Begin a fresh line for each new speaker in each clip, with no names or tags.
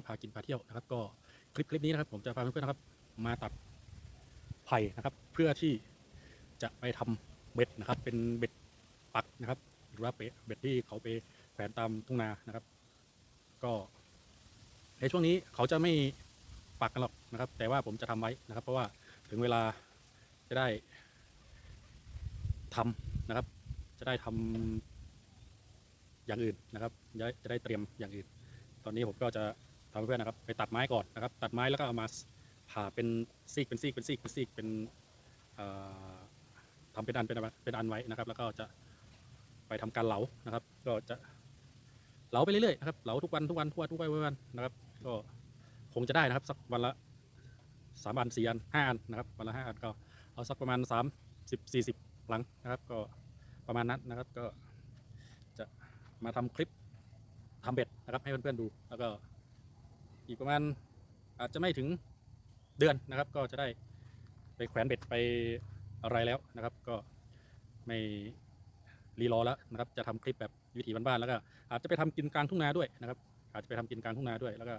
านพากินพาเที่ยวนะครับ ก็คลิปคลิปนี้นะครับ ผมจะพาเพื่อนๆนะครับ มาตัดไผ่นะครับ เพื่อที่จะไปทำเบ็ดนะครับ เป็นเบ็ดปักนะครับ หรือว่าเบ็ดที่เขาไปแขวนตามทุ่งนานะครับ ก็ในช่วงนี้เขาจะไม่ปักกันหรอกนะครับ แต่ว่าผมจะทำไว้นะครับ เพราะว่าถึงเวลาจะได้ทำนะครับ จะได้ทำอย่างอื่นนะครับ จะได้เตรียมอย่างอื่น ตอนนี้ผมก็จะ ทำเพื่อนนะครับ ไปตัดไม้ก่อนนะครับ ตัดไม้แล้วก็เอามาผ่าเป็นซีกเป็นซีกเป็นซีกเป็นซีกเป็นเอ่อทำเป็นอันเป็นอันเป็นอันไว้นะครับ แล้วก็จะไปทำการเหลานะครับ ก็จะเหลาไปเรื่อยๆนะครับเหลาทุกวันทุกวันทุกวันทุกวันทุกวันนะครับ ก็คงจะได้นะครับ สักวันละสามอันสี่อันห้าอันนะครับวันละห้าอันก็เอาสักประมาณสามสิบสี่สิบหลังนะครับ ก็ประมาณนั้นนะครับก็จะมาทำคลิปทำเบ็ดนะครับ ให้เพื่อนๆดูแล้วก็ อีกประมาณอาจจะไม่ถึงเดือนนะครับ ก็จะได้ไปแขวนเบ็ดไปอะไรแล้วนะครับ ก็ไม่รีรอแล้วนะครับ จะทำคลิปแบบวิถีบ้านๆแล้วก็อาจจะไปทำกินกลางทุ่งนาด้วยนะครับ อาจจะไปทำกินกลางทุ่งนาด้วย แล้วก็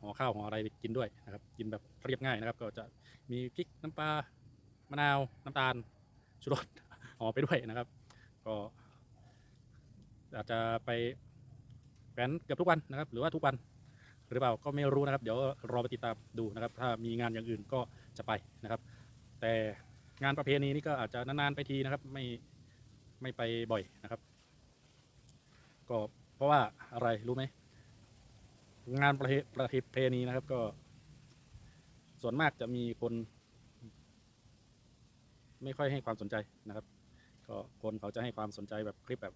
ห่อข้าวห่ออะไรไปกินด้วยนะครับ กินแบบเรียบง่ายนะครับ ก็จะมีพริกน้ำปลามะนาวน้ำตาลชูรสห่อไปด้วยนะครับ ก็อาจจะไปแขวนเกือบทุกวันนะครับ หรือว่าทุกวัน หรือเปล่าก็ไม่รู้นะครับ เดี๋ยวรอไปติดตามดูนะครับ ถ้ามีงานอย่างอื่นก็จะไปนะครับ แต่งานประเพณีนี่ก็อาจจะนานๆไปทีนะครับ ไม่ไม่ไปบ่อยนะครับ ก็เพราะว่าอะไรรู้ไหมงานประเประเพณีนะครับ ก็ ส่วนมากจะมีคน ไม่ค่อยให้ความสนใจนะครับ ก็คนเขาจะให้ความสนใจแบบคลิปแบบ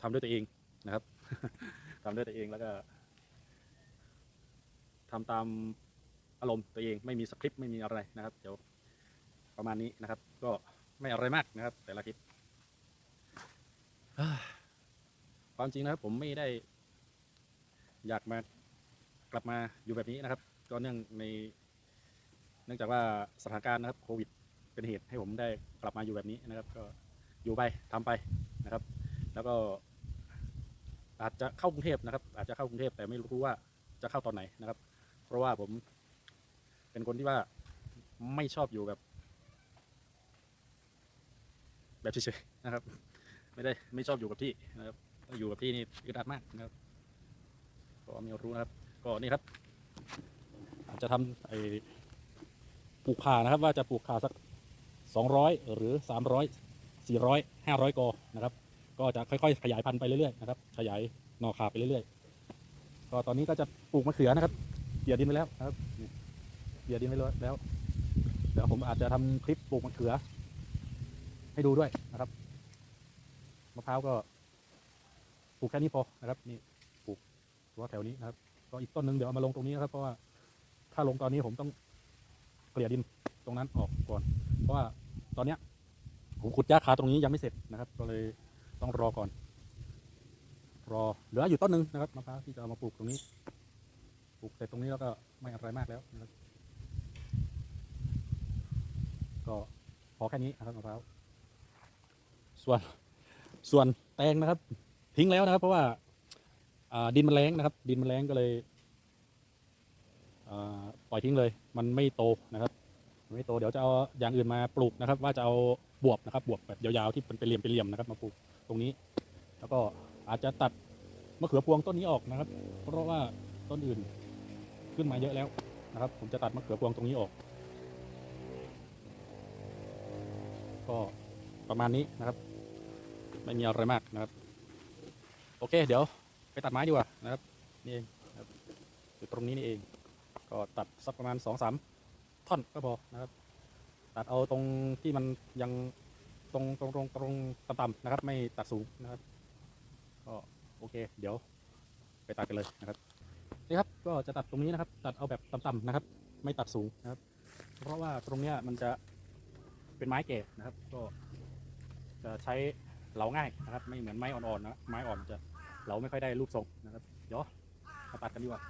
ทำด้วยตัวเองนะครับ ทำด้วยตัวเองแล้วก็ทำตามอารมณ์ตัวเองไม่มีสคริปต์ไม่มีอะไรนะครับ เดี๋ยวประมาณนี้นะครับ ก็ไม่อะไรมากนะครับ แต่ละคลิปความจริงนะครับผมไม่ได้ อยากมากลับมาอยู่แบบนี้นะครับ ก็เนื่องในเนื่องจากว่าสถานการณ์นะครับโควิดเป็นเหตุให้ผมได้กลับมาอยู่แบบนี้นะครับ ก็อยู่ไปทำไปนะครับ แล้วก็ อาจจะเข้ากรุงเทพนะครับ อาจจะเข้ากรุงเทพแต่ไม่รู้ว่าจะเข้าตอนไหนนะครับ เพราะว่าผม เป็นคนที่ว่าไม่ชอบอยู่แบบ แบบเฉยๆนะครับ ไม่ได้ไม่ชอบอยู่กับที่นะครับอยู่กับที่นี่อึดอัดมากนะครับก็ไม่รู้นะครับ ก็นี่ครับอาจจะทำไอ้ปลูกข่านะครับ ว่าจะปลูกข่าสักสองร้อยหรือสามร้อยสี่ร้อยห้าร้อยกอนะครับ ก็จะค่อยๆขยายพันธุ์ไปเรื่อยๆนะครับ ขยายหน่อขาไปเรื่อยๆ ก็ตอนนี้ก็จะปลูกมะเขือนะครับเกี่ยดินไปแล้วนะครับเกี่ยดินไปแล้ว เดี๋ยวผมอาจจะทำคลิปปลูกมะเขือ ให้ดูด้วยนะครับ มะพร้าวก็ปลูกแค่นี้พอนะครับ นี่ปลูกเฉพาแถวนี้นะครับ ก็อีกต้นหนึ่งเดี๋ยวเอามาลงตรงนี้นะครับ เพราะว่าถ้าลงตอนนี้ผมต้องเกลี่ยดินตรงนั้นออกก่อน เพราะว่าตอนเนี้ยผมขุดหญ้าคาตรงนี้ยังไม่เสร็จนะครับ ก็เลย ต้องรอก่อน รอเหลืออยู่ต้นหนึ่งนะครับมะพร้าวที่จะเอามาปลูกตรงนี้ ปลูกเสร็จตรงนี้แล้วก็ไม่อะไรมากแล้วนะครับก็พอแค่นี้นะครับมะพร้าวส่วนส่วนแตงนะครับ ทิ้งแล้วนะครับ เพราะว่าดินมันแรงนะครับ ดินมันแรงก็เลยปล่อยทิ้งเลย มันไม่โตนะครับมันไม่โตเดี๋ยวจะเอาอย่างอื่นมาปลูกนะครับ ว่าจะเอาบวบนะครับบวบแบบยาวๆที่เป็นเป็นเหลี่ยมเป็นเหลี่ยมนะครับมาปลูก รงนี้ แล้วก็อาจจะตัดมะเขือพวงต้นนี้ออกนะครับ เพราะว่าต้นอื่นขึ้นมาเยอะแล้วนะครับ ผมจะตัดมะเขือพวงตรงนี้ออก ก็ประมาณนี้นะครับ ไม่มีอะไรมากนะครับ โอเค เดี๋ยวไปตัดไม้ดีกว่านะครับนี่เองนะครับอยู่ตรงนี้นี่เอง ก็ตัดสักประมาณสองสามท่อนก็พอนะครับ ตัดเอาตรงที่มันยัง ตรงตรงตรงตรงต่ำๆนะครับ ไม่ตัดสูงนะครับ ก็โอเค เดี๋ยว ไปตัดกันเลยนะครับนี่ครับก็จะตัดตรงนี้นะครับ ตัดเอาแบบต่ำๆนะครับ ไม่ตัดสูงนะครับ เพราะว่าตรงเนี้ยมันจะเป็นไม้แก่นะครับ ก็จะใช้เหลาง่ายนะครับ ไม่เหมือนไม้อ่อนๆนะไม้อ่อนจะเหลาไม่ค่อยได้รูปทรงนะครับ เดี๋ยวมาตัดกันดีกว่า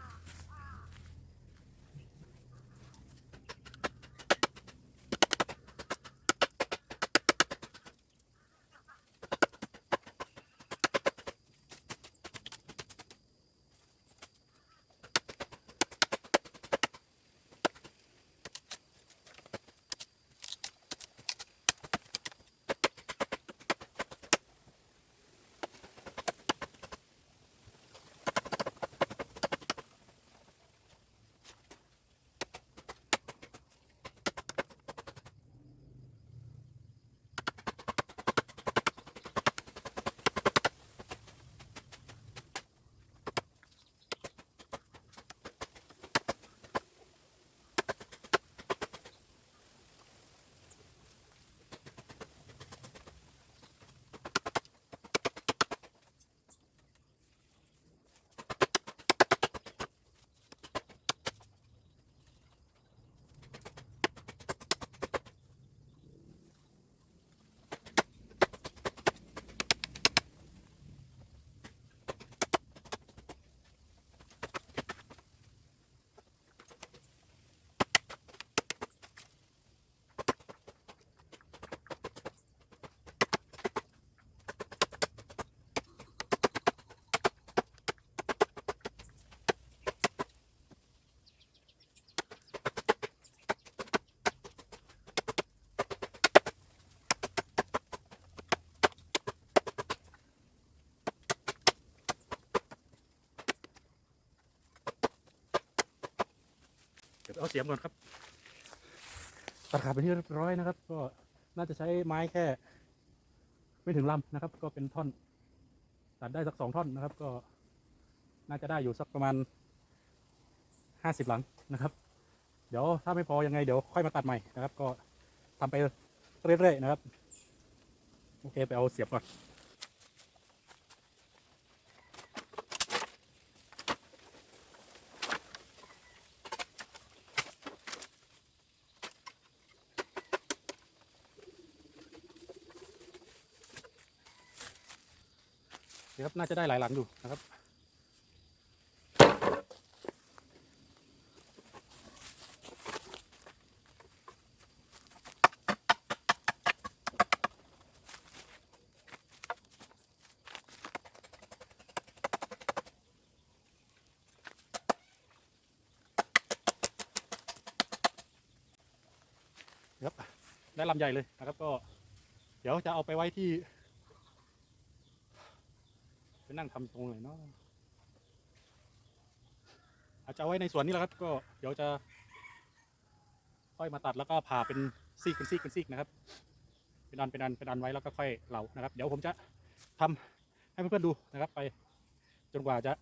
เอาเสียมก่อนครับตัดขาดไปที่เรียบร้อยนะครับ ก็น่าจะใช้ไม้แค่ ไม่ถึงลำนะครับ ก็เป็นท่อน ตัดได้สักสองท่อนนะครับ ก็น่าจะได้อยู่สักประมาณห้าสิบหลังนะครับ เดี๋ยวถ้าไม่พอยังไงเดี๋ยวค่อยมาตัดใหม่นะครับ ก็ทำไปเรื่อยๆนะครับ โอเคไปเอาเสียบก่อน เดี๋ยวครับน่าจะได้หลายหลังอยู่นะครับครับได้ลำใหญ่เลยนะครับก็ เดี๋ยวจะเอาไปไว้ที่ นั่งทำตรงไหนเนาะอาจจะเอาไว้ในสวนนี่แหละครับ ก็เดี๋ยวจะค่อยมาตัดแล้วก็ผ่าเป็นซีกเป็นซีกเป็นซีกนะครับ เป็นอันเป็นอันเป็นอันไว้แล้วก็ค่อยเหลานะครับ เดี๋ยวผมจะทำให้เพื่อนๆดูนะครับ ไป จนกว่าจะ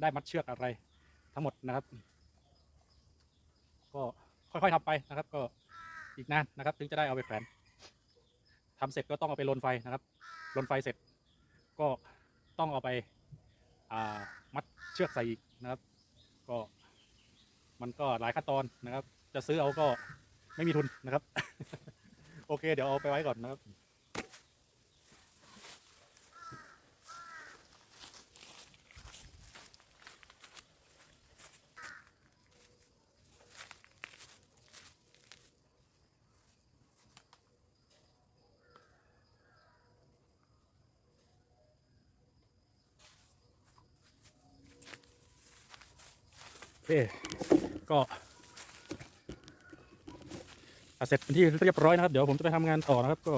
ได้มัดเชือกอะไรทั้งหมดนะครับ ก็ค่อยๆทำไปนะครับ ก็อีกนานนะครับ ถึงจะได้เอาไปแขวนทำเสร็จก็ต้องเอาไปลนไฟนะครับลนไฟเสร็จ ก็ ต้องเอาไปามัดเชือกใส่อีกนะครับ ก็มันก็หลายขั้นตอนนะครับ จะซื้อเอาก็ไม่มีทุนนะครับ โอเค เดี๋ยวเอาไปไว้ก่อนนะครับ เค ก็เสร็จเป็นที่เรียบร้อยนะครับ เดี๋ยวผมจะไปทำงานต่อนะครับ ก็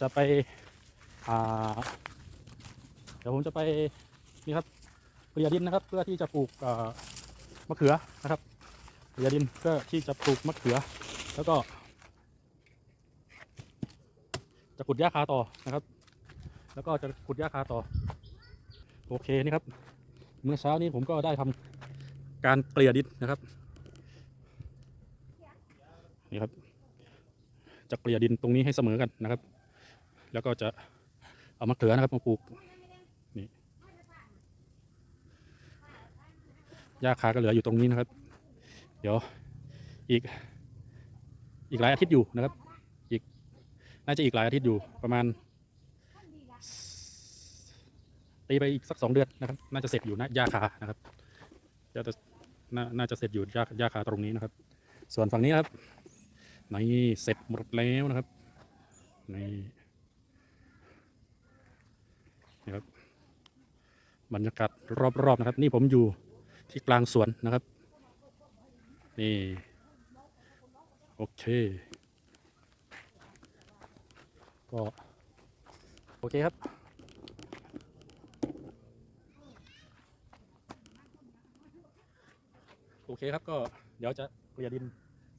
จะไปเดี๋ยวผมจะไปนี่ครับเกลี่ยดินนะครับ เพื่อที่จะปลูกมะเขือนะครับเกลี่ยดินเพื่อที่จะปลูกมะเขือ แล้วก็ จะขุดหญ้าคาต่อนะครับ แล้วก็จะขุดหญ้าคาต่อ โอเคนี่ครับ เมื่อเช้านี้ผมก็ได้ทำ การเกลี่ยดินนะครับนี่ครับ จะเกลี่ยดินตรงนี้ให้เสมอกันนะครับ แล้วก็จะเอามะเขือนะครับมาปลูกนี่หญ้าคาก็เหลืออยู่ตรงนี้นะครับ เดี๋ยวอีกอีกหลายอาทิตย์อยู่นะครับ อีกน่าจะอีกหลายอาทิตย์อยู่ประมาณตีไปอีกสักสองเดือนนะครับ น่าจะเสร็จอยู่นะหญ้าคานะครับ จะนน่าจะเสร็จอยู่ยากยาคาตรงนี้นะครับ ส่วนฝั่งนี้ครับนี่เสร็จหมดแล้วนะครับนี่นี่ครับบรรยากาศรอบๆนะครับ นี่ผมอยู่ที่กลางสวนนะครับ นี่โอเค ก็โอเคครับ โอ เคครับก็เดี๋ยวจะเกลี่ยดิน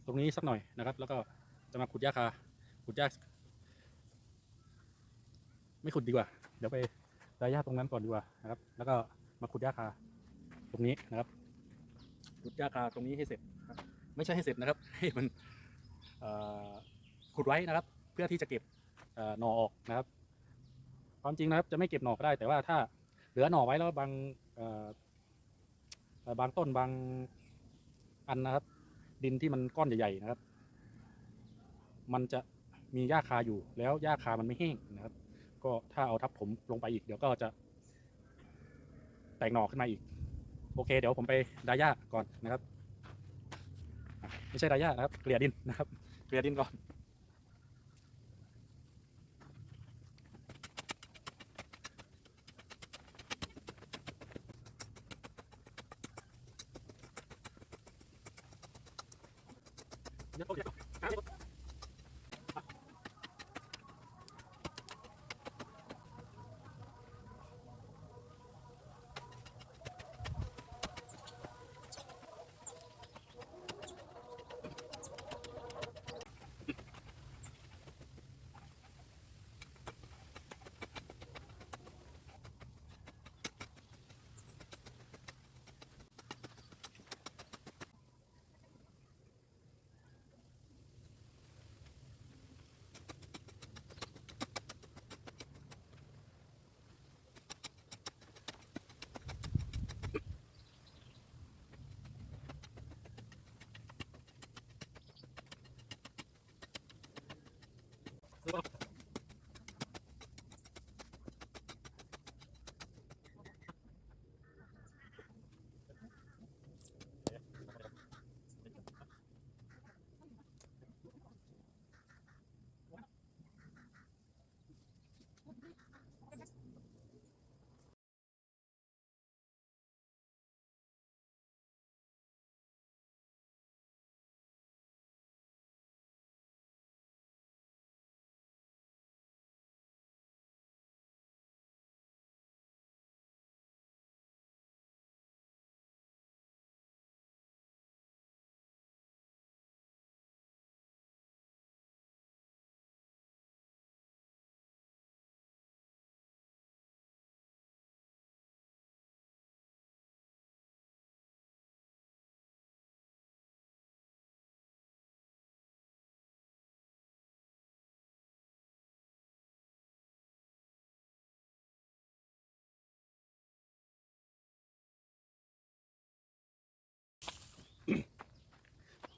ตรงนี้สักหน่อยนะครับ แล้วก็จะมาขุดหญ้าคาขุดหญ้าไม่ขุดดีกว่า เดี๋ยวไปดายหญ้าตรงนั้นก่อนดีกว่านะครับ แล้วก็มาขุดหญ้าคาตรงนี้นะครับขุดหญ้าคาตรงนี้ให้เสร็จไม่ใช่ให้เสร็จนะครับ ให้มันขุดไว้นะครับ เพื่อที่จะเก็บหน่อออกนะครับ ความจริงนะครับจะไม่เก็บหน่อก็ได้ แต่ว่าถ้าเหลือหน่อไว้แล้วบางบางต้นบาง อันนะครับ ดินที่มันก้อนใหญ่ๆนะครับ มันจะมีหญ้าคาอยู่แล้วหญ้าคามันไม่แห้งนะครับ ก็ถ้าเอาทับผมลงไปอีกเดี๋ยวก็จะแตกหน่อขึ้นมาอีก โอเค เดี๋ยวผมไปดาย่าก่อนนะครับ ไม่ใช่ดาย่านะครับ เกลี่ยดินนะครับ เกลี่ยดินก่อน Okay.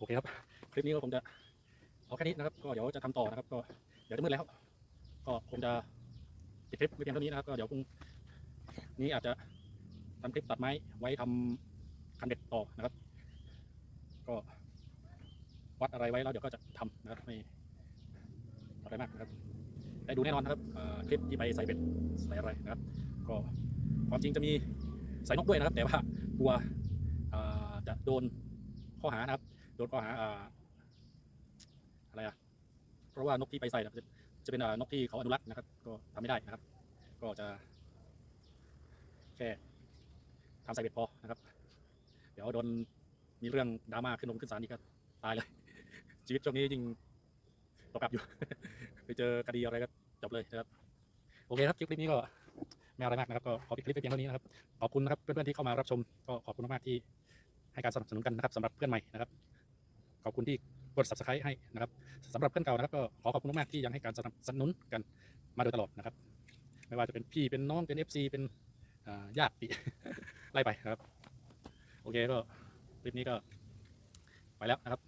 เคครับ คลิปนี้ก็คงจะเอาแค่นี้นะครับ ก็เดี๋ยวจะทำต่อนะครับ ก็เดี๋ยวจะมืดแล้ว ก็คงจะปิดคลิปไว้เพียงเท่านี้นะครับ ก็เดี๋ยวพรุ่งนี้อาจจะทำคลิปตัดไม้ไว้ทำคันเบ็ดต่อนะครับ ก็วัดอะไรไว้แล้วเดี๋ยวก็จะทำนะครับไม่อะไรมากนะครับได้ดูแน่นอนนะครับคลิปที่ไปใส่เบ็ดใส่อะไรนะครับ ก็ความจริงจะมีใส่นกด้วยนะครับ แต่ว่ากลัวจะโดนข้อหานะครับ โดนข้อหาเอ่ออะไรอะ เพราะว่านกที่ไปใส่เนี่ยจะจะเป็นเอ่อนกที่เขาอนุรักษ์นะครับ ก็ทำไม่ได้นะครับ ก็จะ แค่ทำใส่เบ็ดพอนะครับ เดี๋ยวโดนมีเรื่องดราม่าขึ้นลงขึ้นศาลนี่ก็ตายเลย ชีวิตช่วงนี้ยิ่งตกกลับอยู่ ไปเจอคดีอะไรก็จบเลยนะครับ โอเคครับคลิปนี้ก็ไม่อะไรมากนะครับ ก็ขอปิดคลิปไปเพียงเท่านี้นะครับ ขอบคุณนะครับเพื่อนๆที่เข้ามารับชม ก็ขอบคุณมากๆที่ให้การสนับสนุนกันนะครับสำหรับเพื่อนใหม่นะครับ ขอบคุณที่กด subscribe ให้นะครับสำหรับเพื่อนเก่านะครับก็ขอขอบคุณมากๆที่ยังให้การสนับสนุนกันมาโดยตลอดนะครับ ไม่ว่าจะเป็นพี่เป็นน้องเป็น FC เป็นญาติไล่ไปนะครับโอเคก็คลิปนี้ก็ไปแล้วนะครับ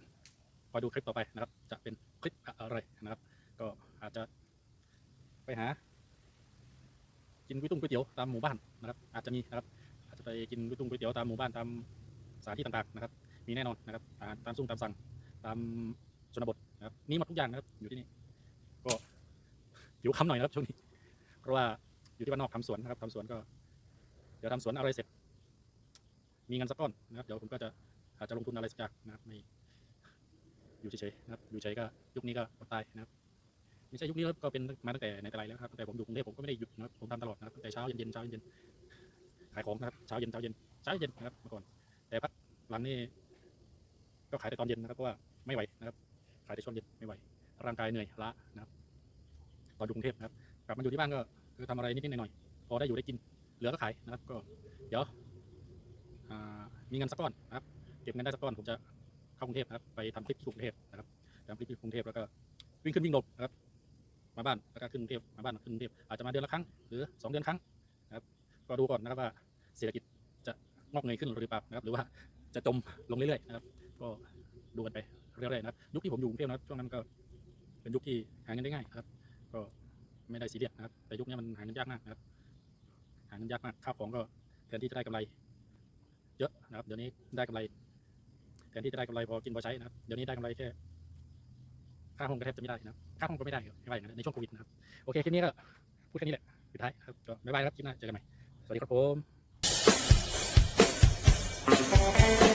คอยดูคลิปต่อไปนะครับ จะเป็นคลิปอะไรนะครับ ก็อาจจะไปหา กินก๋วยตุ้งก๋วยเตี๋ยวตามหมู่บ้านนะครับ อาจจะมีนะครับ อาจจะไปกินก๋วยตุ้งก๋วยเตี๋ยวตามหมู่บ้านตามสถานที่ต่างๆนะครับ มีแน่นอนนะครับอาหารตามซุ้มตามสั่งตามชนบทนะครับมีหมดทุกอย่างนะครับอยู่ที่นี่ก็หิวคำหน่อยนะครับช่วงนี้ เพราะว่าอยู่ที่บ้านนอกทำสวนนะครับทำสวนก็ เดี๋ยวทำสวนอะไรเสร็จ มีเงินสักก้อนนะครับเดี๋ยวผมก็จะอาจจะลงทุนอะไรสักอย่างนะครับไม่อยู่เฉยๆนะครับอยู่เฉยก็ยุคนี้ก็อดตายนะครับไม่ใช่ยุคนี้แล้วก็เป็นมาตั้งแต่ในแต่ไรแล้วครับตั้งแต่ผมอยู่กรุงเทพผมก็ไม่ได้หยุดนะครับผมทำตลอดนะครับตั้งแต่เช้าเย็นเช้าเย็นขายของนะครับเช้าเย็นเช้าเย็นเช้าเย็นนะครับเมื่อก่อนแต่พักหลังนี่ ก็ขายแต่ตอนเย็นนะครับเพราะว่าไม่ไหวนะครับ ขายแต่ช่วงเย็นไม่ไหว ร่างกายเหนื่อยล้านะครับ ตอนอยู่กรุงเทพนะครับ กลับมาอยู่ที่บ้านก็คือทำอะไรนิดๆหน่อยๆพอได้อยู่ได้กิน เหลือก็ขายนะครับ ก็เดี๋ยวมีเงินสักก้อนนะครับ เก็บเงินได้สักก้อนผมจะเข้ากรุงเทพนะครับ ไปทำคลิปที่กรุงเทพนะครับทำคลิปที่กรุงเทพแล้วก็วิ่งขึ้นวิ่งลงนะครับ มาบ้านแล้วก็ขึ้นกรุงเทพมาบ้านขึ้นกรุงเทพอาจจะมาเดือนละครั้งหรือสองเดือนครั้งนะครับ ก็ดูก่อนนะครับว่าเศรษฐกิจจะงอกเงยขึ้นหรือเปล่านะครับ หรือว่าจะจมลงเรื่อยๆนะครับ็ดูกันไปเรื่อยๆนะครับ ยุคที่ผมอยู่กรุงเทพนะช่วงนั้นก็เป็นยุคที่หาเงินได้ง่ายครับ ก็ไม่ได้สีเรียสนะครับ แต่ยุคนี้มันหาเงินยากมากนะครับ หาเงินยากมากข้าวของก็แทนที่จะได้กำไร เยอะนะครับ เดี๋ยวนี้ได้กำไรแทนที่จะได้กำไรพอกินพอใช้นะครับ เดี๋ยวนี้ได้กำไรแค่ค่าห้องก็แทบจะไม่ได้นะครับค่าห้องก็ไม่ได้ครับไม่ไหวนะในช่วงโควิดนะครับ โอเคคลิปนี้ก็พูดแค่นี้แหละสุดท้ายครับก็บ๊ายบายครับคลิปหน้าเจอกันใหม่สวัสดีครับผม